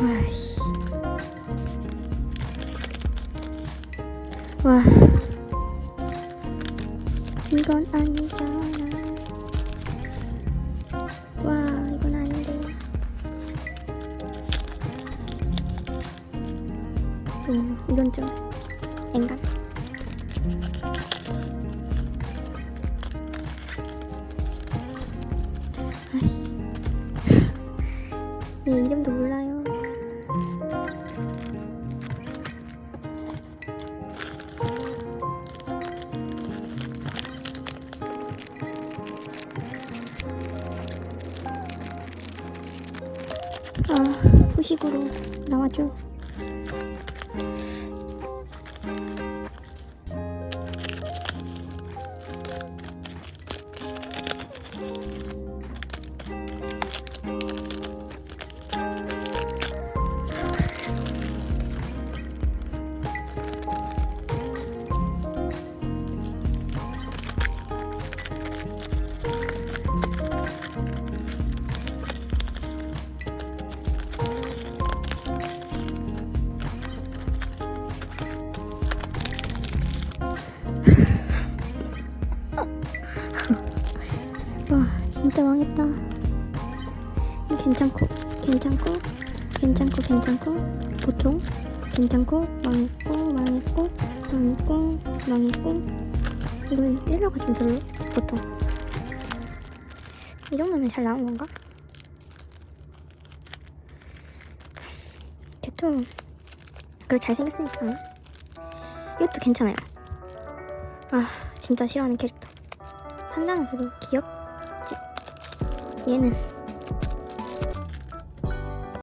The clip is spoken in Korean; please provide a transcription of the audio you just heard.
와씨. 와. 이건 아니잖아. 와, 이건 아닌데. 음, 이건 좀, 앵간. 아, 후식으로 나와줘. 진짜 망했다. 괜찮고, 괜찮고, 괜찮고, 괜찮고, 보통, 괜찮고, 망했고, 망했고, 망했고, 망했고. 이건 1로가 좀 별로, 보통. 이 정도면 잘 나온 건가? 개통, 그래, 잘생겼으니까. 이것도 괜찮아요. 아, 진짜 싫어하는 캐릭터. 판다는 그래도 귀엽지. 얘는